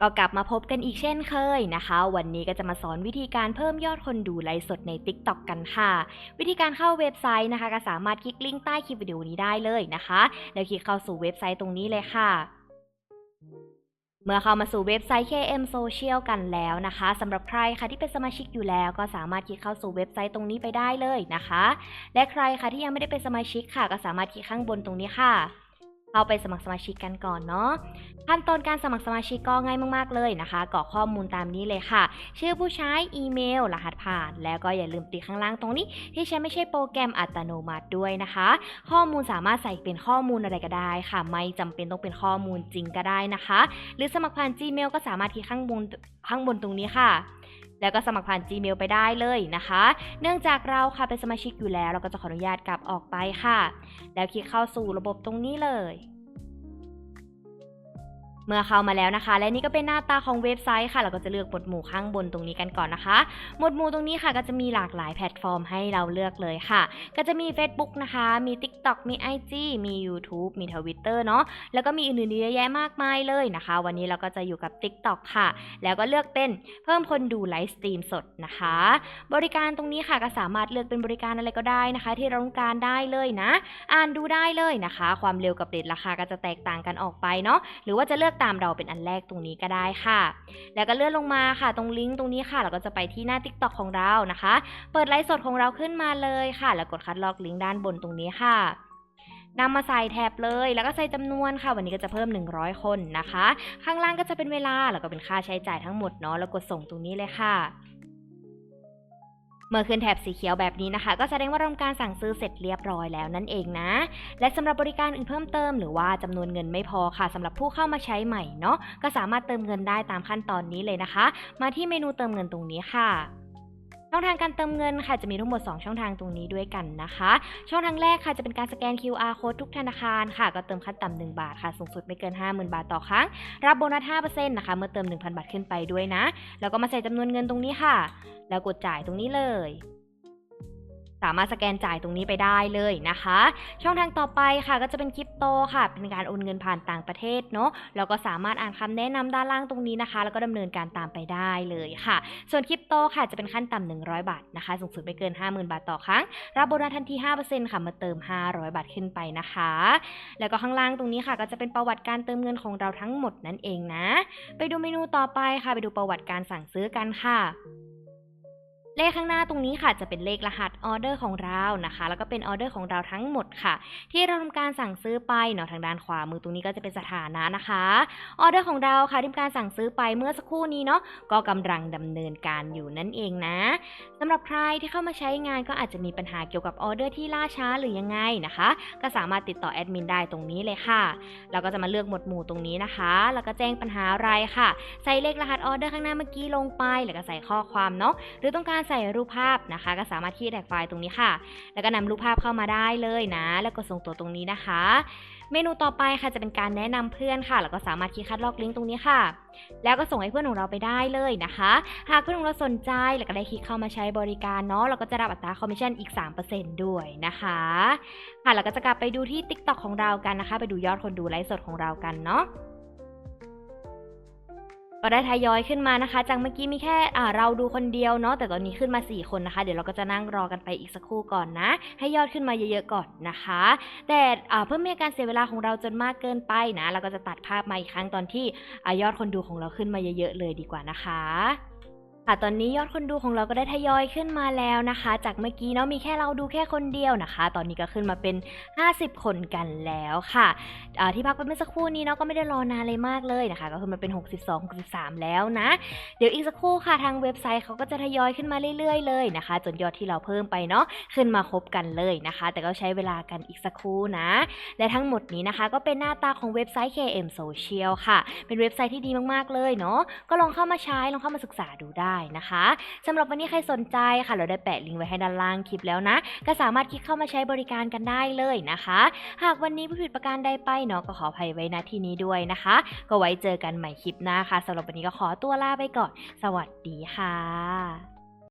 ก็กลับมาพบกันอีกเช่นเคยนะคะ วันนี้ก็จะมาสอนวิธีการเพิ่มยอดคนดูไลฟ์สดใน TikTok กันค่ะ วิธีการเข้าเว็บไซต์นะคะ ก็สามารถคลิกลิงก์ใต้คลิปวิดีโอนี้ได้เลยนะคะ แล้วคลิกเข้าสู่เว็บไซต์ตรงนี้เลยค่ะเมื่อเข้ามาสู่เว็บไซต์ KM Social กันแล้วนะคะสำหรับใครค่ะที่เป็นสมาชิกอยู่แล้ว ก็สามารถคลิกเข้าสู่เว็บไซต์ตรงนี้ไปได้เลยนะคะ และใครค่ะที่ยังไม่ได้เป็นสมาชิกค่ะ ก็สามารถคลิกข้างบนตรงนี้ค่ะ เข้าไปสมัครสมาชิกกันก่อนเนาะขั้นตอนการสมัครสมาชิกก็ง่ายมากๆเลยนะคะกรอกข้อมูลตามนี้เลยค่ะ ชื่อผู้ใช้อีเมล รหัสผ่าน แล้วก็อย่าลืมติดข้างล่างตรงนี้ ที่ใช้ไม่ใช่โปรแกรมอัตโนมัติด้วยนะคะ ข้อมูลสามารถใส่เป็นข้อมูลอะไรก็ได้ค่ะ ไม่จำเป็นต้องเป็นข้อมูลจริงก็ได้นะคะ หรือสมัครผ่าน Gmail ก็สามารถที่ข้างบนข้างบนตรงนี้ค่ะ แล้วก็สมัครผ่าน Gmail ไปได้เลยนะคะ เนื่องจากเราค่ะเป็นสมาชิกอยู่แล้ว เราก็จะขออนุญาตกลับออกไปค่ะ แล้วคลิกเข้าสู่ระบบตรงนี้เลย เมื่อเข้ามาแล้วนะคะ และนี่ก็เป็นหน้าตาของเว็บไซต์ค่ะ เราก็จะเลือกหมวดหมู่ข้างบนตรงนี้กันก่อนนะคะ หมวดหมู่ตรงนี้ค่ะก็จะมีหลากหลายแพลตฟอร์มให้เราเลือกเลยค่ะ ก็จะมี Facebook นะคะ มี TikTok มี IG มี YouTube มี Twitter เนาะแล้วก็มีอื่นๆเยอะแยะมากมายเลยนะคะ วันนี้เราก็จะอยู่กับ TikTok ค่ะ แล้วก็เลือกเป็นเพิ่มคนดูไลฟ์สตรีมสดนะคะ บริการตรงนี้ค่ะก็สามารถเลือกเป็นบริการอะไรก็ได้นะคะ ที่เราต้องการได้เลยนะ อ่านดูได้เลยนะคะ ความเร็วกับเรทราคาก็จะแตกต่างกันออกไปเนาะหรือว่าจะเลือกตามเราเป็นอันแรกตรงนี้ก็ได้ค่ะ แล้วก็เลื่อนลงมาค่ะ ตรงลิงก์ตรงนี้ค่ะ เราก็จะไปที่หน้า TikTok ของเรานะคะ เปิดไลฟ์สดของเราขึ้นมาเลยค่ะ แล้วกดคัดลอกลิงก์ด้านบนตรงนี้ค่ะนำมาใส่แท็บเลย แล้วก็ใส่จำนวนค่ะ วันนี้ก็จะเพิ่ม 100 คนนะคะ ข้างล่างก็จะเป็นเวลา แล้วก็เป็นค่าใช้จ่ายทั้งหมดเนาะ แล้วกดส่งตรงนี้เลยค่ะ เมื่อขึ้นแถบสีเขียวแบบนี้นะคะ ก็แสดงว่าเราทำการสั่งซื้อเสร็จเรียบร้อยแล้วนั่นเองนะ และสำหรับบริการอื่นเพิ่มเติมหรือว่าจำนวนเงินไม่พอค่ะสำหรับผู้เข้ามาใช้ใหม่เนาะก็สามารถเติมเงินได้ตามขั้นตอนนี้เลยนะคะ มาที่เมนูเติมเงินตรงนี้ค่ะ องทางการเติมเงินค่ะจะมีทั้งหมด 2 ช่องทางตรงนี้ด้วยกันนะคะ ช่องทางแรกค่ะจะเป็นการสแกน QR code ทุกธนาคารค่ะก็เติมขั้นต่ำ1บาทค่ะสูงสุดไม่เกิน 50,000 บาทต่อครั้ง รับโบนัส5%นะคะเมื่อเติม 1,000 บาทขึ้นไปด้วยนะ แล้วก็มาใส่จำนวนเงินตรงนี้ค่ะ แล้วกดจ่ายตรงนี้เลยามารถสแกนจ่ายตรงนี้ไปได้เลยนะคะ ช่องทางต่อไปค่ะก็จะเป็นคริปโตค่ะ เป็นการโอนเงินผ่านต่างประเทศเนาะแล้วก็สามารถอ่านคำแนะนำด้านล่างตรงนี้นะคะ แล้วก็ดำเนินการตามไปได้เลยค่ะ ส่วนคริปโตค่ะจะเป็นขั้นต่ำ100 บาทนะคะ สูงสุดไม่เกิน 50,000 บาทต่อครั้ง รับโบนัสทันที 5%ค่ะมาเติม 500 บาทขึ้นไปนะคะ แล้วก็ข้างล่างตรงนี้ค่ะ ก็จะเป็นประวัติการเติมเงินของเราทั้งหมดนั่นเองนะ ไปดูเมนูต่อไปค่ะ ไปดูประวัติการสั่งซื้อกันค่ะ เลขข้างหน้าตรงนี้ค่ะจะเป็นเลขรหัสออเดอร์ของเรานะคะ แล้วก็เป็นออเดอร์ของเราทั้งหมดค่ะ ที่เราทำการสั่งซื้อไปเนาะทางด้านขวามือตรงนี้ก็จะเป็นสถานะนะคะออเดอร์ของเราค่ะที่ทำการสั่งซื้อไปเมื่อสักครู่นี้เนาะก็กำลังดำเนินการอยู่นั่นเองนะสำหรับใครที่เข้ามาใช้งานก็อาจจะมีปัญหาเกี่ยวกับออเดอร์ที่ล่าช้าหรือยังไงนะคะ ก็สามารถติดต่อแอดมินได้ตรงนี้เลยค่ะเราก็จะมาเลือกหมวดหมู่ตรงนี้นะคะ แล้วก็แจ้งปัญหาอะไรค่ะ ใส่เลขรหัสออเดอร์ข้างหน้าเมื่อกี้ลงไป แล้วก็ใส่ข้อความเนาะหรือต้องการใส่รูปภาพนะคะ ก็สามารถที่แท็กไฟล์ตรงนี้ค่ะ แล้วก็นำรูปภาพเข้ามาได้เลยนะ แล้วก็ส่งตัวตรงนี้นะคะ เมนูต่อไปค่ะจะเป็นการแนะนำเพื่อนค่ะ แล้วก็สามารถคลิกคัดลอกลิงก์ตรงนี้ค่ะ แล้วก็ส่งให้เพื่อนของเราไปได้เลยนะคะ หากเพื่อนของเราสนใจแล้วก็ได้คลิกเข้ามาใช้บริการเนาะเราก็จะรับอัตราคอมมิชชั่นอีก 3%ด้วยนะคะค่ะเราก็จะกลับไปดูที่ TikTok ของเรากันนะคะ ไปดูยอดคนดูไลฟ์สดของเรากันเนาะ ก็ได้ทยอยขึ้นมานะคะ จากเมื่อกี้มีแค่เราดูคนเดียวเนาะแต่ตอนนี้ขึ้นมา 4 คนนะคะ เดี๋ยวเราก็จะนั่งรอกันไปอีกสักครู่ก่อนนะ ให้ยอดขึ้นมาเยอะๆก่อนนะคะ แต่เพื่อไม่ให้การเสียเวลาของเราจนมากเกินไปนะ เราก็จะตัดภาพมาอีกครั้งตอนที่อยอดคนดูของเราขึ้นมาเยอะๆเลยดีกว่านะคะ ค่ะตอนนี้ยอดคนดูของเราก็ได้ทยอยขึ้นมาแล้วนะคะ จากเมื่อกี้เนาะมีแค่เราดูแค่คนเดียวนะคะ ตอนนี้ก็ขึ้นมาเป็น 50 คนกันแล้วค่ะอ่าที่พักไปเมื่อสักครู่นี้เนาะก็ไม่ได้รอนานเลยมากเลยนะคะ ก็ขึ้นมาเป็น 62 63 แล้วนะ เดี๋ยวอีกสักครู่ค่ะทางเว็บไซต์เขาก็จะทยอยขึ้นมาเรื่อยๆเลยนะคะ จนยอดที่เราเพิ่มไปเนาะขึ้นมาครบกันเลยนะคะ แต่ก็ใช้เวลากันอีกสักครู่นะ และทั้งหมดนี้นะคะ ก็เป็นหน้าตาของเว็บไซต์ KM Social ค่ะ เป็นเว็บไซต์ที่ดีมากๆเลยเนาะก็ลองเข้ามาใช้ลองเข้ามาศึกษาดูได้นะคะสำหรับวันนี้ใครสนใจค่ะ เราได้แปะลิงก์ไว้ให้ด้านล่างคลิปแล้วนะ ก็สามารถคลิกเข้ามาใช้บริการกันได้เลยนะคะ หากวันนี้ผู้ผิดประการใดไปเนาะก็ขออภัยไว้ณที่นี้ด้วยนะคะ ก็ไว้เจอกันใหม่คลิปหน้าค่ะสำหรับวันนี้ก็ขอตัวลาไปก่อน สวัสดีค่ะ